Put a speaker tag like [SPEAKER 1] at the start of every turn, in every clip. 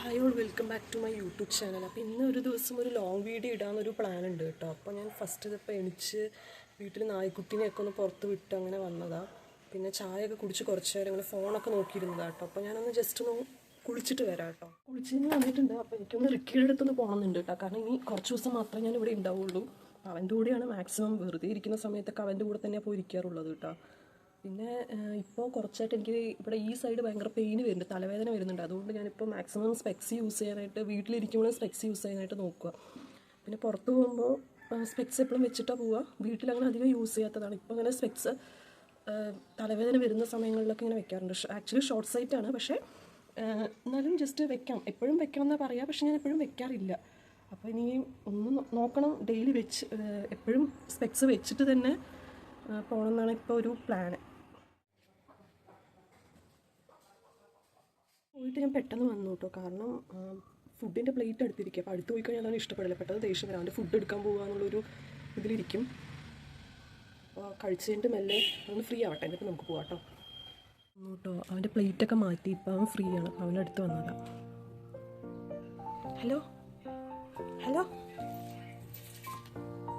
[SPEAKER 1] Hi all welcome back to my YouTube channel അപ്പോൾ ഇന്ന് ഒരു ദിവസം ഒരു ലോങ് വീഡിയോ ഇടാമെന്നൊരു പ്ലാൻ ഉണ്ട് കേട്ടോ. അപ്പോൾ ഞാൻ ഫസ്റ്റ് ഇതിപ്പോൾ എണിച്ച് വീട്ടിൽ നായ്ക്കുട്ടീനെയൊക്കെ ഒന്ന് പുറത്ത് വിട്ട് അങ്ങനെ വന്നതാണ് പിന്നെ ചായയൊക്കെ കുടിച്ച് കുറച്ച് നേരം അങ്ങനെ ഫോണൊക്കെ നോക്കിയിരുന്നതാണ് കേട്ടോ. അപ്പോൾ ഞാനൊന്ന് ജസ്റ്റ് ഒന്ന് കുളിച്ചിട്ട് വരാം കേട്ടോ. കുളിച്ചിട്ട് വന്നിട്ടുണ്ട്. അപ്പോൾ എനിക്കൊന്ന് റിക്കിയുടെ അടുത്തൊന്ന് പോകണമെന്നുണ്ട് കേട്ടോ. കാരണം ഇനി കുറച്ച് ദിവസം മാത്രമേ ഞാൻ ഇവിടെ ഉണ്ടാവുള്ളൂ. അവന്റെ കൂടെയാണ് മാക്സിമം വെറുതെ ഇരിക്കുന്ന സമയത്തൊക്കെ അവന്റെ കൂടെ തന്നെ പോയി ഇരിക്കാറുള്ളത് കേട്ടോ. പിന്നെ ഇപ്പോൾ കുറച്ചായിട്ട് എനിക്ക് ഇവിടെ ഈ സൈഡ് ഭയങ്കര പെയിൻ വരുന്നുണ്ട് തലവേദന വരുന്നുണ്ട്. അതുകൊണ്ട് ഞാനിപ്പോൾ മാക്സിമം സ്പെക്സ് യൂസ് ചെയ്യാനായിട്ട് വീട്ടിലിരിക്കുമ്പോഴും സ്പെക്സ് യൂസ് ചെയ്യാനായിട്ട് നോക്കുക പിന്നെ പുറത്ത് പോകുമ്പോൾ സ്പെക്സ് എപ്പോഴും വെച്ചിട്ടാണ് പോവുക വീട്ടിൽ അങ്ങനെ അധികം യൂസ് ചെയ്യാത്തതാണ്. ഇപ്പോൾ അങ്ങനെ സ്പെക്സ് തലവേദന വരുന്ന സമയങ്ങളിലൊക്കെ ഇങ്ങനെ വെക്കാറുണ്ട്. ആക്ച്വലി ഷോർട്ട് സൈറ്റ് ആണ്. പക്ഷേ എന്നാലും ജസ്റ്റ് വെക്കാം. എപ്പോഴും വെക്കണം എന്നാണ് പറയുക പക്ഷേ ഞാൻ എപ്പോഴും വെക്കാറില്ല. അപ്പോൾ ഇനി ഒന്ന് നോക്കണം ഡെയിലി വെച്ച് എപ്പോഴും സ്പെക്സ് വെച്ചിട്ട് തന്നെ പോകണം എന്നാണ് ഇപ്പോൾ ഒരു പ്ലാന് പോയിട്ട് ഞാൻ പെട്ടെന്ന് വന്നു കേട്ടോ കാരണം ഫുഡിന്റെ പ്ലേറ്റ് എടുത്തിരിക്കുക. അപ്പോൾ അടുത്ത് പോയി കഴിഞ്ഞാൽ അതാണ് ഇഷ്ടപ്പെടില്ല പെട്ടെന്ന് ദേഷ്യം വരാണ്ട് ഫുഡ് എടുക്കാൻ പോകുക ഇതിലിരിക്കും. കഴിച്ചതിന്റെ കഴിച്ച് മെല്ലെ അതൊന്ന് ഫ്രീ ആവട്ടെ. എന്നിട്ട് നമുക്ക് പോകാം കേട്ടോ. കേട്ടോ അവന്റെ പ്ലേറ്റൊക്കെ മാറ്റി ഇപ്പം അവൻ ഫ്രീ ആണ്. അപ്പോൾ അവന്റെ അടുത്ത് വന്നതാണ് ഹലോ? ഹലോ?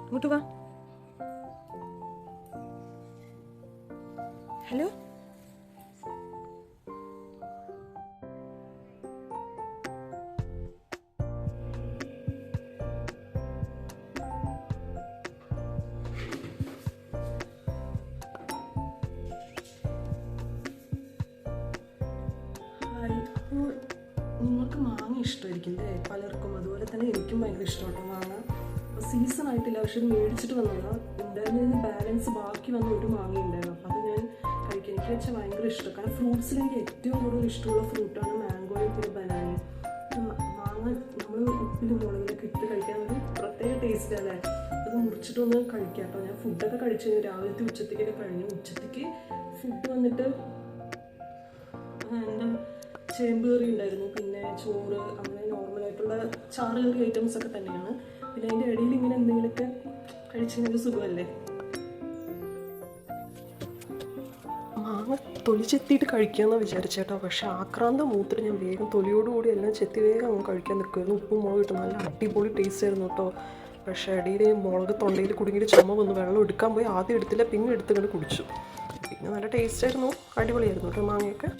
[SPEAKER 1] ഇങ്ങോട്ട് വാ. ഹലോ? മാങ്ങ ഇഷ്ടമായിരിക്കും അല്ലേ പലർക്കും അതുപോലെ തന്നെ എനിക്കും ഭയങ്കര ഇഷ്ടമാണ് മാങ്ങ അപ്പോൾ സീസൺ ആയിട്ടില്ല. പക്ഷെ മേടിച്ചിട്ട് വന്നതാണ് ഉണ്ടായിരുന്നതിന് ബാലൻസ് ബാക്കി വന്ന ഒരു മാങ്ങ ഉണ്ടായിരുന്നു അപ്പോൾ അത് ഞാൻ കഴിക്കാൻ എനിക്ക് വെച്ചാൽ ഭയങ്കര ഇഷ്ടം. കാരണം ഫ്രൂട്ട്സിൽ എനിക്ക് ഏറ്റവും കൂടുതൽ ഇഷ്ടമുള്ള ഫ്രൂട്ടാണ് മാംഗോയും പിന്നെ ബനാനയും മാങ്ങ നമ്മൾ ഉപ്പിലും മുളകിലൊക്കെ ഇട്ട് കഴിക്കാൻ ഒരു പ്രത്യേക ടേസ്റ്റ് അല്ലേ? അത് മുറിച്ചിട്ടൊന്ന് കഴിക്കാം. കേട്ടോ ഞാൻ ഫുഡൊക്കെ കഴിച്ചു കഴിഞ്ഞു രാവിലത്തെ ഉച്ചത്തേക്കൊക്കെ കഴിഞ്ഞു ഉച്ചത്തേക്ക് ഫുഡ് വന്നിട്ട് എന്താ ചേമ്പ് കറി ഉണ്ടായിരുന്നു. പിന്നെ ചോറ് അങ്ങനെ നോർമലായിട്ടുള്ള ചാറ് കറി ഐറ്റംസ് ഒക്കെ തന്നെയാണ്. പിന്നെ അതിന്റെ ഇടയിൽ ഇങ്ങനെ എന്തെങ്കിലുമൊക്കെ കഴിച്ചു കഴിഞ്ഞാൽ സുഖമല്ലേ? മാങ്ങ തൊലി ചെത്തിയിട്ട് കഴിക്കാമെന്ന് വിചാരിച്ചേട്ടോ. പക്ഷെ ആക്രാന്ത മൂത്രം ഞാൻ വേഗം തൊലിയോടുകൂടി എല്ലാം ചെത്തി വേഗം അങ്ങ് കഴിക്കാൻ നിൽക്കുമായിരുന്നു ഉപ്പും മുളക് ഇട്ട് നല്ല അടിപൊളി ടേസ്റ്റ് ആയിരുന്നു കേട്ടോ. പക്ഷേ ഇടയിൽ മുളക് തൊണ്ടയിൽ കുടുങ്ങിയിട്ട് ചുമ വന്ന് വെള്ളം എടുക്കാൻ പോയി. ആദ്യം എടുത്തില്ല പിന്നെ എടുത്തുകൊണ്ട് കുടിച്ചു. പിന്നെ നല്ല ടേസ്റ്റ് ആയിരുന്നു. അടിപൊളിയായിരുന്നു കേട്ടോ മാങ്ങയൊക്കെ.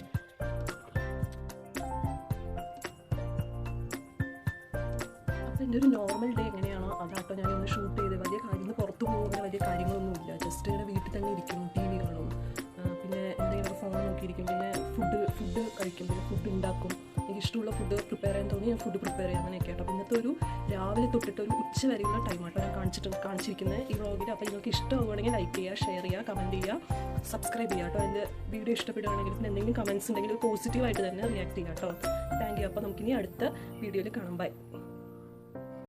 [SPEAKER 1] അപ്പോൾ എന്റെ ഒരു നോർമൽ ഡേ എങ്ങനെയാണോ അതാട്ടോ ഞാൻ ഒന്ന് ഷൂട്ട് ചെയ്ത് വലിയ കാര്യങ്ങൾ പുറത്ത് പോകുന്ന വലിയ കാര്യങ്ങളൊന്നുമില്ല ജസ്റ്റ് ഇങ്ങനെ വീട്ടിൽ തന്നെ ഇരിക്കും ടി വി കാണും പിന്നെ എന്തെങ്കിലും ഫോൺ നോക്കിയിരിക്കും. പിന്നെ ഫുഡ് ഫുഡ് കഴിക്കും. പിന്നെ ഫുഡ് ഉണ്ടാക്കും. എനിക്ക് ഇഷ്ടമുള്ള ഫുഡ് പ്രിപ്പയർ ചെയ്യാൻ തോന്നി ഞാൻ ഫുഡ് പ്രിപ്പയർ ചെയ്യാം അങ്ങനെയൊക്കെ അപ്പോൾ ഇന്നത്തെ ഒരു രാവിലെ തൊട്ടിട്ട് ഒരു ഉച്ച വരെയുള്ള ടൈമാട്ടോ ഞാൻ കാണിച്ചിട്ട് കാണിച്ചിരിക്കുന്നത് ഈ വ്ളോഗിൽ അപ്പോൾ നിങ്ങൾക്ക് ഇഷ്ടമാവുകയാണെങ്കിൽ ലൈക്ക് ചെയ്യുക ഷെയർ ചെയ്യുക കമന്റ് ചെയ്യുക സബ്സ്ക്രൈബ് ചെയ്യുക കേട്ടോ എന്റെ വീഡിയോ ഇഷ്ടപ്പെടുകയാണെങ്കിൽ പിന്നെ എന്തെങ്കിലും കമൻസ് ഉണ്ടെങ്കിൽ പോസിറ്റീവായിട്ട് തന്നെ റിയാക്ട് ചെയ്യുക കേട്ടോ താങ്ക് യു അപ്പോൾ നമുക്കിനി അടുത്ത വീഡിയോയിൽ കാണാം. ബൈ